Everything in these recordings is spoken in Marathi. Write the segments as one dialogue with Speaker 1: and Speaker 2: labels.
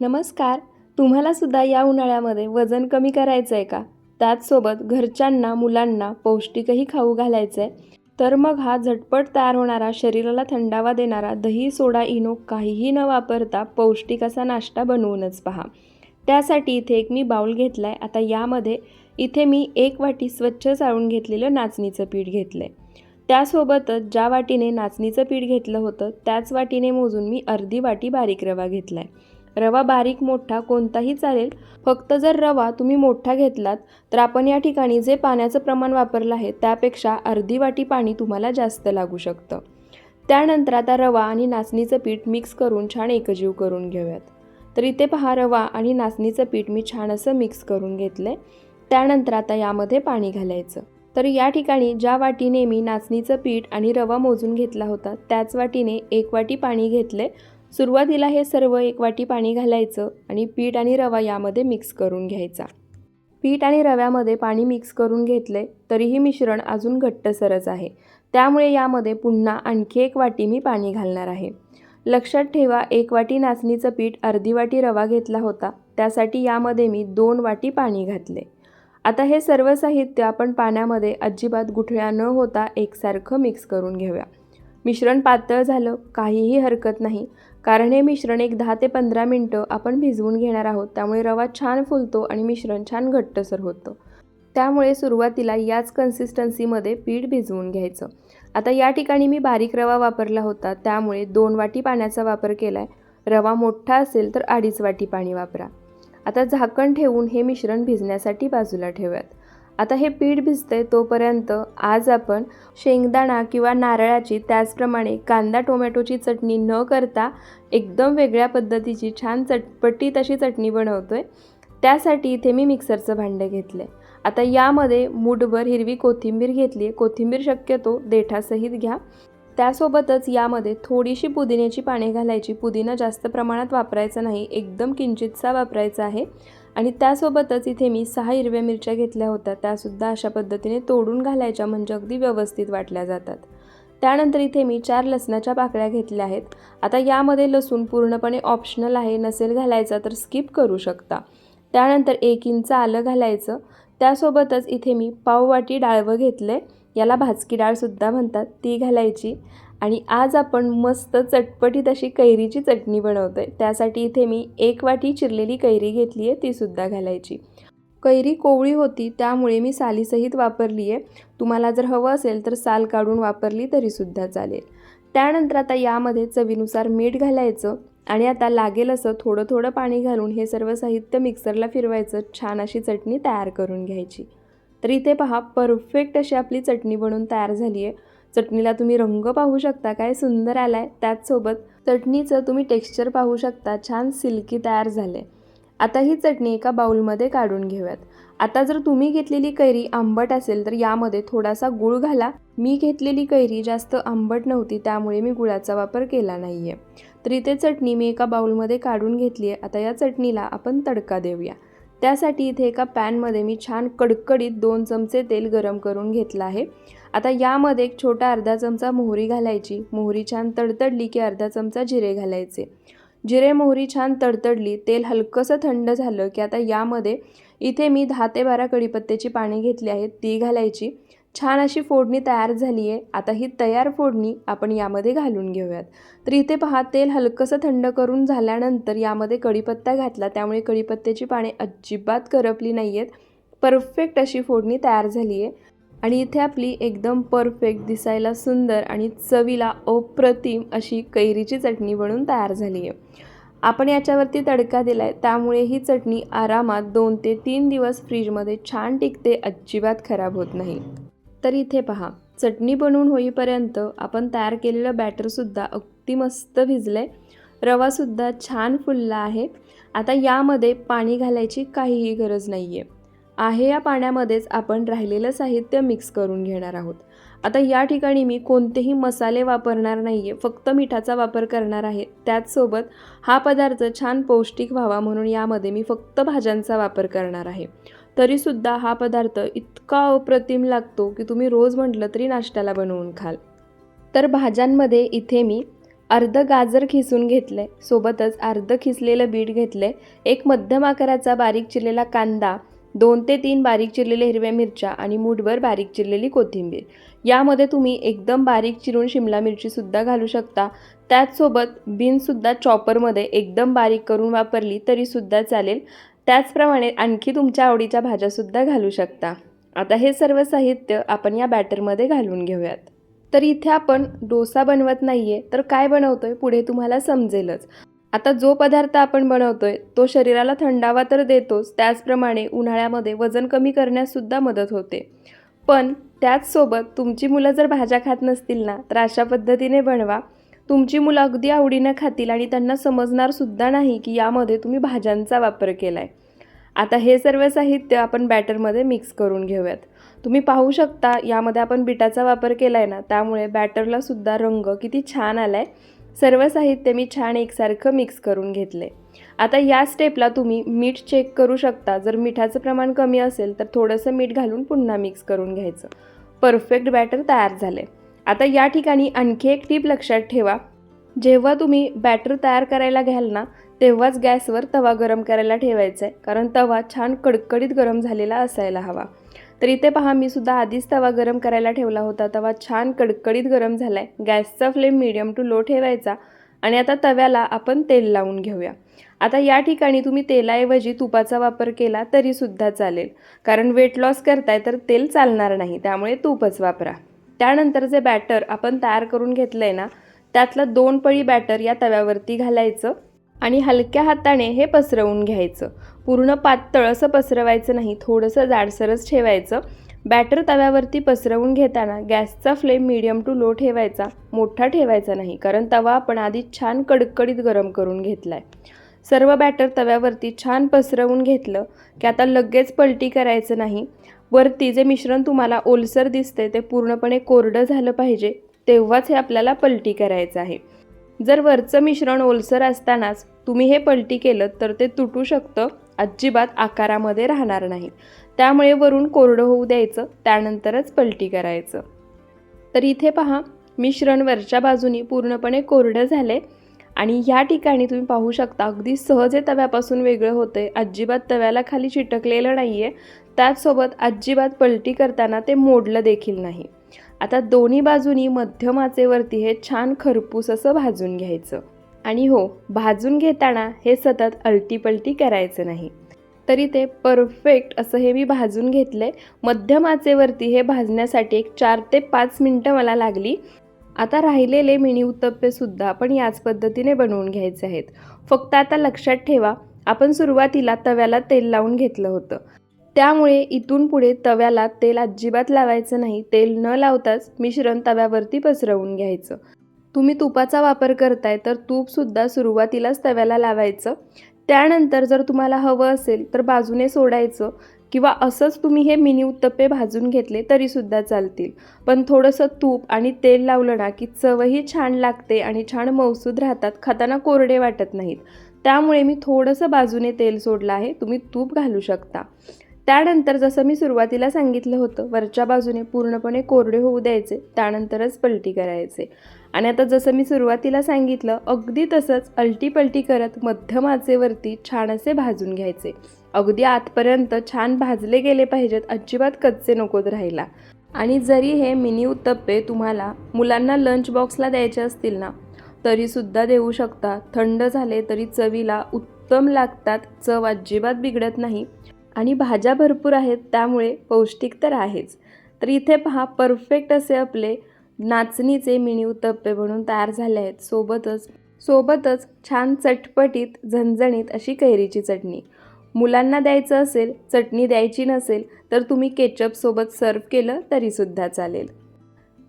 Speaker 1: नमस्कार. तुम्हाला सुद्धा या उन्हाळ्यामध्ये वजन कमी करायचं आहे का? त्याचसोबत घरच्यांना मुलांना पौष्टिकही खाऊ घालायचं आहे तर मग हा झटपट तयार होणारा शरीराला थंडावा देणारा दही सोडा इनो काहीही न वापरता पौष्टिक असा नाश्ता बनवूनच पहा. त्यासाठी इथे एक मी बाऊल घेतला आहे आता यामध्ये इथे मी एक वाटी स्वच्छ चाळून घेतलेलं नाचणीचं पीठ घेतलं आहे त्यासोबतच ज्या वाटीने नाचणीचं पीठ घेतलं होतं त्याच वाटीने मोजून मी अर्धी वाटी बारीक रवा घेतला आहे रवा बारीक मोठा कोणताही चालेल. फक्त जर रवा तुम्ही मोठा घेतलात तर आपण या ठिकाणी जे पाण्याचं प्रमाण वापरलं आहे त्यापेक्षा अर्धी वाटी पाणी तुम्हाला जास्त लागू शकतं. त्यानंतर आता रवा आणि नाचणीचं पीठ मिक्स करून छान एकजीव करून घेऊयात. तर इथे पहा रवा आणि नाचणीचं पीठ मी छान असं मिक्स करून घेतलं आहे त्यानंतर आता यामध्ये पाणी घालायचं. तर या ठिकाणी ज्या वाटीने मी नाचणीचं पीठ आणि रवा मोजून घेतला होता त्याच वाटीने एक वाटी पाणी घेतले सुरुवातीला हे सर्व एक वाटी पाणी घालायचं आणि पीठ आणि रवा यामध्ये मिक्स करून घ्यायचा. पीठ आणि रव्यामध्ये पाणी मिक्स करून घेतले तरीही मिश्रण अजून घट्टसरच आहे. त्यामुळे यामध्ये पुन्हा आणखी एक वाटी मी पाणी घालणार आहे. लक्षात ठेवा एक वाटी नाचणीचं पीठ अर्धी वाटी रवा घेतला होता त्यासाठी यामध्ये मी दोन वाटी पाणी घातले. आता हे सर्व साहित्य आपण पाण्यामध्ये अजिबात गुठळ्या न होता एकसारखं मिक्स करून घेऊया. मिश्रण पातळ झालं काहीही हरकत नाही. कारण हे मिश्रण एक दहा ते पंधरा मिनटं आपण भिजवून घेणार आहोत. त्यामुळे रवा छान फुलतो आणि मिश्रण छान घट्टसर होतं. त्यामुळे सुरुवातीला याच कन्सिस्टन्सीमध्ये पीठ भिजवून घ्यायचं. आता या ठिकाणी मी बारीक रवा वापरला होता. त्यामुळे दोन वाटी पाण्याचा वापर केला आहे रवा मोठा असेल तर अडीच वाटी पाणी वापरा. आता झाकण ठेवून हे मिश्रण भिजण्यासाठी बाजूला ठेवूयात. आता हे पीठ भिजतंय तोपर्यंत आज आपण शेंगदाणा किंवा नारळाची त्याचप्रमाणे कांदा टोमॅटोची चटणी न करता एकदम वेगळ्या पद्धतीची छान चटपटीत अशी चटणी बनवतोय. त्यासाठी इथे मी मिक्सरचं भांडं घेतलं आहे आता यामध्ये मूठभर हिरवी कोथिंबीर घेतली आहे. कोथिंबीर शक्यतो देठासहित घ्या. त्यासोबतच यामध्ये थोडीशी पुदिन्याची पाने घालायची. पुदिना जास्त प्रमाणात वापरायचा नाही. एकदम किंचितसा वापरायचा आहे. आणि त्यासोबतच इथे मी सहा हिरव्या मिरच्या घेतल्या होत्या. त्यासुद्धा अशा पद्धतीने तोडून घालायच्या म्हणजे अगदी व्यवस्थित वाटल्या जातात. त्यानंतर इथे मी चार लसणाच्या पाकळ्या घेतल्या आहेत. आता यामध्ये लसूण पूर्णपणे ऑप्शनल आहे नसेल घालायचा तर स्किप करू शकता. त्यानंतर एक इंच आलं घालायचं. त्यासोबतच इथे मी पाववाटी डाळवं घेतलं. आहे याला भाजकी डाळसुद्धा म्हणतात ती घालायची. आणि आज आपण मस्त चटपटीत अशी कैरीची चटणी बनवतो आहे त्यासाठी इथे मी एक वाटी चिरलेली कैरी घेतली आहे तीसुद्धा घालायची. कैरी कोवळी होती त्यामुळे मी सालीसहित वापरली आहे तुम्हाला जर हवं असेल तर साल काढून वापरली तरीसुद्धा चालेल. त्यानंतर आता यामध्ये चवीनुसार मीठ घालायचं आणि आता लागेल असं थोडं थोडं पाणी घालून हे सर्व साहित्य मिक्सरला फिरवायचं छान अशी चटणी तयार करून घ्यायची. तर इथे पहा परफेक्ट अशी आपली चटणी बनवून तयार झाली आहे चटणीला तुम्ही रंग पाहू शकता काय सुंदर आला आहे त्याचसोबत चटणीचं तुम्ही टेक्स्चर पाहू शकता छान सिल्की तयार झाले आता ही चटणी एका बाउलमध्ये काढून घेऊयात. आता जर तुम्ही घेतलेली कैरी आंबट असेल तर यामध्ये थोडासा गुळ घाला. मी घेतलेली कैरी जास्त आंबट नव्हती त्यामुळे मी गुळाचा वापर केला नाही आहे तर इथे चटणी मी एका बाउलमध्ये काढून घेतली आहे आता या चटणीला आपण तडका देऊया. त्यासाठी इथे एका पॅनमध्ये मी छान कडकडीत दोन चमचे तेल गरम करून घेतलं आहे. आता यामध्ये एक छोटा अर्धा चमचा मोहरी घालायची. मोहरी छान तडतडली की अर्धा चमचा जिरे घालायचे. जिरे मोहरी छान तडतडली तेल हलकंसं थंड झालं की आता यामध्ये इथे मी दहा ते बारा कढीपत्त्याची पाने घेतली आहेत. ती घालायची. छान अशी फोडणी तयार झाली आहे आता ही तयार फोडणी आपण यामध्ये घालून घेऊयात. तर इथे पहा तेल हलकंसं थंड करून झाल्यानंतर यामध्ये कढीपत्ता घातला. त्यामुळे कढीपत्त्याची पाने अजिबात करपली नाही आहेत परफेक्ट अशी फोडणी तयार झाली आहे आणि इथे आपली एकदम परफेक्ट दिसायला सुंदर आणि चवीला अप्रतिम अशी कैरीची चटणी बनून तयार झाली आहे आपण याच्यावरती तडका दिला आहे त्यामुळे ही चटणी आरामात दोन ते तीन दिवस फ्रीजमध्ये छान टिकते. अजिबात खराब होत नाही. तर इथे पहा. चटणी बनवून होईपर्यंत आपण तयार केलेलं बॅटरसुद्धा अगदी मस्त भिजलं आहे रवासुद्धा छान फुलला आहे. आता यामध्ये पाणी घालायची काहीही गरज नाही आहे आहे या पाण्यामध्येच आपण राहिलेलं साहित्य मिक्स करून घेणार आहोत. आता या ठिकाणी मी कोणतेही मसाले वापरणार नाही आहे फक्त मिठाचा वापर करणार आहे. त्याचसोबत हा पदार्थ छान पौष्टिक व्हावा म्हणून यामध्ये मी फक्त भाज्यांचा वापर करणार आहे. तरीसुद्धा हा पदार्थ इतका अप्रतिम लागतो की तुम्ही रोज म्हटलं तरी नाश्त्याला बनवून खाल. तर भाज्यांमध्ये इथे मी अर्ध गाजर खिसून घेतले. सोबतच अर्ध खिसलेलं बीट घेतले. एक मध्यम आकाराचा बारीक चिरलेला कांदा दोन ते तीन बारीक चिरलेल्या हिरव्या मिरच्या आणि मूठभर बारीक चिरलेली कोथिंबीर. यामध्ये तुम्ही एकदम बारीक चिरून शिमला मिरचीसुद्धा घालू शकता. त्याचसोबत बीनसुद्धा चॉपरमध्ये एकदम बारीक करून वापरली तरीसुद्धा चालेल. त्याचप्रमाणे आणखी तुमच्या आवडीच्या भाज्यासुद्धा घालू शकता. आता हे सर्व साहित्य आपण या बॅटरमध्ये घालून घेऊयात. तर इथे आपण डोसा बनवत नाहीये तर काय बनवतोय पुढे तुम्हाला समजेलच. आता जो पदार्थ आपण बनवतोय तो शरीराला थंडावा तर देतोच त्याचप्रमाणे उन्हाळ्यामध्ये वजन कमी करण्यास सुद्धा मदत होते. पण त्याचसोबत तुमची मुलं जर भाज्या खात नसतील ना तर अशा पद्धतीने बनवा. तुमची मुलं अगदी आवडीनं खातील आणि त्यांना समजणारसुद्धा नाही की यामध्ये तुम्ही भाज्यांचा वापर केला आहे आता हे सर्व साहित्य आपण बॅटरमध्ये मिक्स करून घेऊयात. तुम्ही पाहू शकता यामध्ये आपण बिटाचा वापर केला आहे ना त्यामुळे बॅटरलासुद्धा रंग किती छान आला आहे सर्व साहित्य मी छान एकसारखं मिक्स करून घेतले आता या स्टेपला तुम्ही मीठ चेक करू शकता. जर मिठाचं प्रमाण कमी असेल तर थोडंसं मीठ घालून पुन्हा मिक्स करून घ्यायचं. परफेक्ट बॅटर तयार झाले आता या ठिकाणी आणखी एक टीप लक्षात ठेवा. जेव्हा तुम्ही बॅटर तयार करायला घ्याल ना तेव्हाच गॅसवर तवा गरम करायला ठेवायचा आहे कारण तवा छान कडकडीत गरम झालेला असायला हवा. तर इथे पहा मी सुद्धा आधीच तवा गरम करायला ठेवला होता. तवा छान कडकडीत गरम झाला आहे गॅसचा फ्लेम मिडियम टू लो ठेवायचा. आणि आता तव्याला आपण तेल लावून घेऊया. आता या ठिकाणी तुम्ही तेलाऐवजी तुपाचा वापर केला तरीसुद्धा चालेल. कारण वेट लॉस करताय तर तेल चालणार नाही. त्यामुळे तूपच वापरा. त्यानंतर जे बॅटर आपण तयार करून घेतलं आहे ना त्यातलं दोन पळी बॅटर या तव्यावरती घालायचं आणि हलक्या हाताने हे पसरवून घ्यायचं. पूर्ण पातळ असं पसरवायचं नाही थोडंसं जाडसरच ठेवायचं. बॅटर तव्यावरती पसरवून घेताना गॅसचा फ्लेम मिडियम टू लो ठेवायचा मोठा ठेवायचा नाही कारण तवा आपण आधी छान कडकडीत गरम करून घेतला आहे सर्व बॅटर तव्यावरती छान पसरवून घेतलं की आता लगेच पलटी करायचं नाही. वरती जे मिश्रण तुम्हाला ओलसर दिसते ते पूर्णपणे कोरडं झालं पाहिजे तेव्हाच हे आपल्याला पलटी करायचं आहे. जर वरचं मिश्रण ओलसर असतानाच तुम्ही हे पलटी केलं तर ते तुटू शकतं अजिबात आकारामध्ये राहणार नाही. त्यामुळे वरून कोरडं होऊ द्यायचं त्यानंतरच पलटी करायचं. तर इथे पहा मिश्रण वरच्या बाजूनी पूर्णपणे कोरडं झाले आणि या ठिकाणी तुम्ही पाहू शकता अगदी सहज हे तव्यापासून वेगळं होतं अजिबात तव्याला खाली चिटकलेलं नाही आहे त्याचसोबत अजिबात पलटी करताना ते मोडलं देखील नाही. आता दोन्ही बाजूनी मध्यम आचेवरती हे छान खरपूस असं भाजून घ्यायचं. आणि हो भाजून घेताना हे सतत अलटीपलटी करायचं नाही. तरी ते परफेक्ट असं हे मी भाजून घेतलं मध्यम आचेवरती हे भाजण्यासाठी एक चार ते पाच मिनटं मला लागली. आता राहिलेले मिनी उत्तप्पेसुद्धा आपण याच पद्धतीने बनवून घ्यायचे आहेत. फक्त आता लक्षात ठेवा आपण सुरुवातीला तव्याला तेल लावून घेतलं होतं. त्यामुळे इथून पुढे तव्याला तेल अजिबात लावायचं नाही. तेल न लावताच मिश्रण तव्यावरती पसरवून घ्यायचं. तुम्ही तुपाचा वापर करताय तर तूपसुद्धा सुरुवातीलाच तव्याला लावायचं. त्यानंतर जर तुम्हाला हवं असेल तर बाजूने सोडायचं किंवा असंच तुम्ही हे मिनी उत्तप्पे भाजून घेतले तरीसुद्धा चालतील. पण थोडंसं तूप आणि तेल लावलं ना की चवही छान लागते आणि छान मौसूद राहतात खाताना कोरडे वाटत नाहीत. त्यामुळे मी थोडंसं बाजूने तेल सोडलं आहे. तुम्ही तूप घालू शकता. त्यानंतर जसं मी सुरुवातीला सांगितलं होतं वरच्या बाजूने पूर्णपणे कोरडे होऊ द्यायचे त्यानंतरच पलटी करायचे. आणि आता जसं मी सुरुवातीला सांगितलं अगदी तसंच अलटी पलटी करत मध्यम आचेवरती छान असे भाजून घ्यायचे. अगदी आतपर्यंत छान भाजले गेले पाहिजेत अजिबात कच्चे नकोत राहिला आणि जरी हे मिनी उत्तप्पे तुम्हाला मुलांना लंच बॉक्सला द्यायचे असतील ना तरीसुद्धा देऊ शकता. थंड झाले तरी चवीला उत्तम लागतात चव अजिबात बिघडत नाही. आणि भाज्या भरपूर आहेत त्यामुळे पौष्टिक तर आहेच. तर इथे पहा परफेक्ट असे आपले नाचणीचे मिनी उत्तप्पे बनून तयार झाले आहेत. सोबतच सोबतच छान चटपटीत झणझणीत अशी कैरीची चटणी. मुलांना द्यायचं असेल चटणी द्यायची नसेल तर तुम्ही केचपसोबत सर्व केलं तरीसुद्धा चालेल.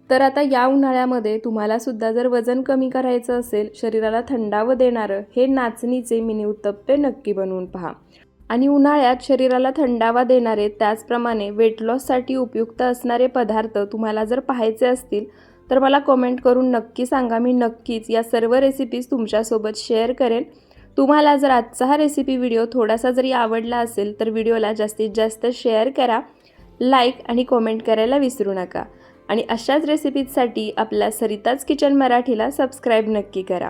Speaker 1: तर आता या उन्हाळ्यामध्ये तुम्हालासुद्धा जर वजन कमी करायचं असेल शरीराला थंडावं देणारं हे नाचणीचे मिनी उत्तप्पे नक्की बनवून पहा. आणि उन्हाळ्यात शरीराला थंडावा देणारे त्याचप्रमाणे वेट लॉससाठी उपयुक्त असणारे पदार्थ तुम्हाला जर पाहायचे असतील तर मला कमेंट करून नक्की सांगा. मी नक्कीच या सर्व रेसिपीज तुमच्यासोबत शेअर करेन. तुम्हाला जर आजचा हा रेसिपी व्हिडिओ थोडासा जरी आवडला असेल तर व्हिडिओला जास्तीत जास्त शेअर करा. लाईक आणि कॉमेंट करायला विसरू नका. आणि अशाच रेसिपीजसाठी आपल्या सरिताज किचन मराठीला सबस्क्राईब नक्की करा.